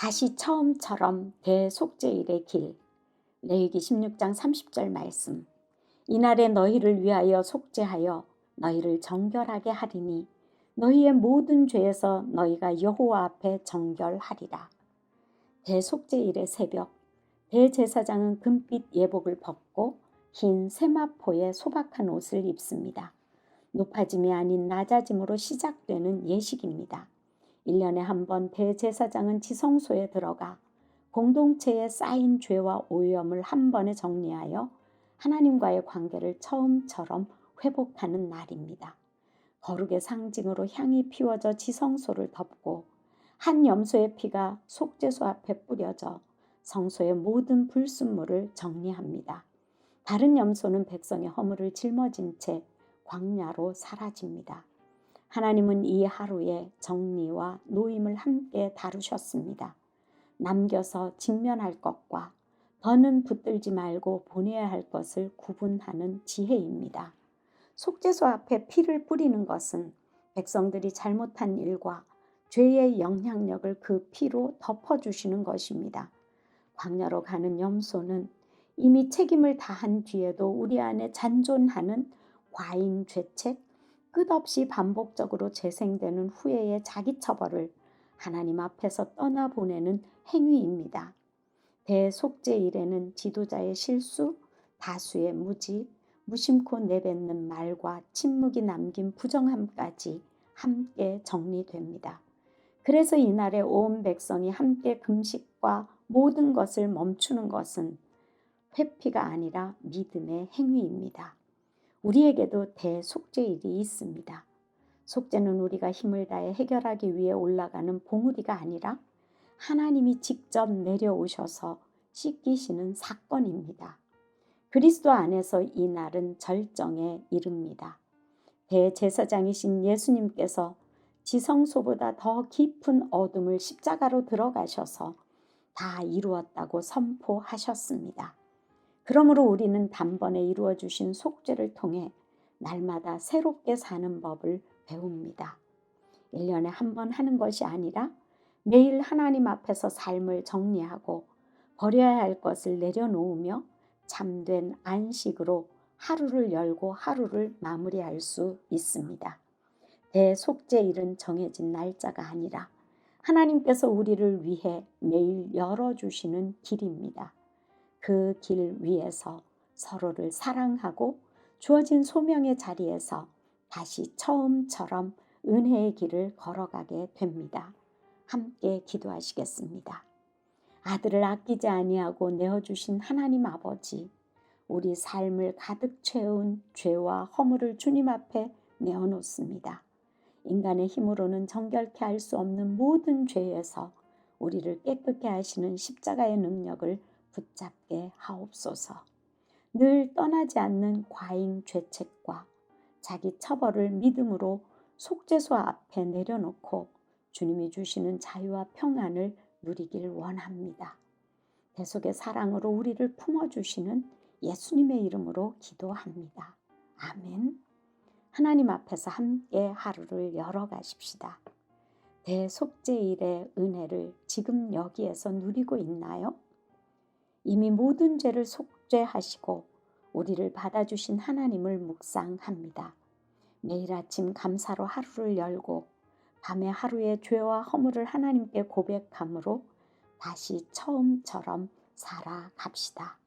다시 처음처럼 대속죄일의 길. 레위기 16장 30절 말씀. 이날에 너희를 위하여 속죄하여 너희를 정결하게 하리니 너희의 모든 죄에서 너희가 여호와 앞에 정결하리라. 대속죄일의 새벽 대제사장은 금빛 예복을 벗고 흰 세마포에 소박한 옷을 입습니다. 높아짐이 아닌 낮아짐으로 시작되는 예식입니다. 1년에 한 번 대제사장은 지성소에 들어가 공동체에 쌓인 죄와 오염을 한 번에 정리하여 하나님과의 관계를 처음처럼 회복하는 날입니다. 거룩의 상징으로 향이 피워져 지성소를 덮고 한 염소의 피가 속죄소 앞에 뿌려져 성소의 모든 불순물을 정리합니다. 다른 염소는 백성의 허물을 짊어진 채 광야로 사라집니다. 하나님은 이 하루에 정리와 노임을 함께 다루셨습니다. 남겨서 직면할 것과 더는 붙들지 말고 보내야 할 것을 구분하는 지혜입니다. 속죄소 앞에 피를 뿌리는 것은 백성들이 잘못한 일과 죄의 영향력을 그 피로 덮어주시는 것입니다. 광야로 가는 염소는 이미 책임을 다한 뒤에도 우리 안에 잔존하는 과잉 죄책, 끝없이 반복적으로 재생되는 후회의 자기 처벌을 하나님 앞에서 떠나보내는 행위입니다. 대속죄 일에는 지도자의 실수, 다수의 무지, 무심코 내뱉는 말과 침묵이 남긴 부정함까지 함께 정리됩니다. 그래서 이날에 온 백성이 함께 금식과 모든 것을 멈추는 것은 회피가 아니라 믿음의 행위입니다. 우리에게도 대속죄일이 있습니다. 속죄는 우리가 힘을 다해 해결하기 위해 올라가는 봉우리가 아니라 하나님이 직접 내려오셔서 씻기시는 사건입니다. 그리스도 안에서 이 날은 절정에 이릅니다. 대제사장이신 예수님께서 지성소보다 더 깊은 어둠을 십자가로 들어가셔서 다 이루었다고 선포하셨습니다. 그러므로 우리는 단번에 이루어 주신 속죄를 통해 날마다 새롭게 사는 법을 배웁니다. 1년에 한 번 하는 것이 아니라 매일 하나님 앞에서 삶을 정리하고 버려야 할 것을 내려놓으며 참된 안식으로 하루를 열고 하루를 마무리할 수 있습니다. 대속죄일은 정해진 날짜가 아니라 하나님께서 우리를 위해 매일 열어주시는 길입니다. 그 길 위에서 서로를 사랑하고 주어진 소명의 자리에서 다시 처음처럼 은혜의 길을 걸어가게 됩니다. 함께 기도하시겠습니다. 아들을 아끼지 아니하고 내어주신 하나님 아버지, 우리 삶을 가득 채운 죄와 허물을 주님 앞에 내어놓습니다. 인간의 힘으로는 정결케 할 수 없는 모든 죄에서 우리를 깨끗게 하시는 십자가의 능력을 붙잡게 하옵소서. 늘 떠나지 않는 과잉 죄책과 자기 처벌을 믿음으로 속죄소 앞에 내려놓고 주님이 주시는 자유와 평안을 누리길 원합니다. 대속의 사랑으로 우리를 품어주시는 예수님의 이름으로 기도합니다. 아멘. 하나님 앞에서 함께 하루를 열어가십시다. 대속죄일의 은혜를 지금 여기에서 누리고 있나요? 이미 모든 죄를 속죄하시고 우리를 받아주신 하나님을 묵상합니다. 매일 아침 감사로 하루를 열고 밤에 하루의 죄와 허물을 하나님께 고백함으로 다시 처음처럼 살아갑시다.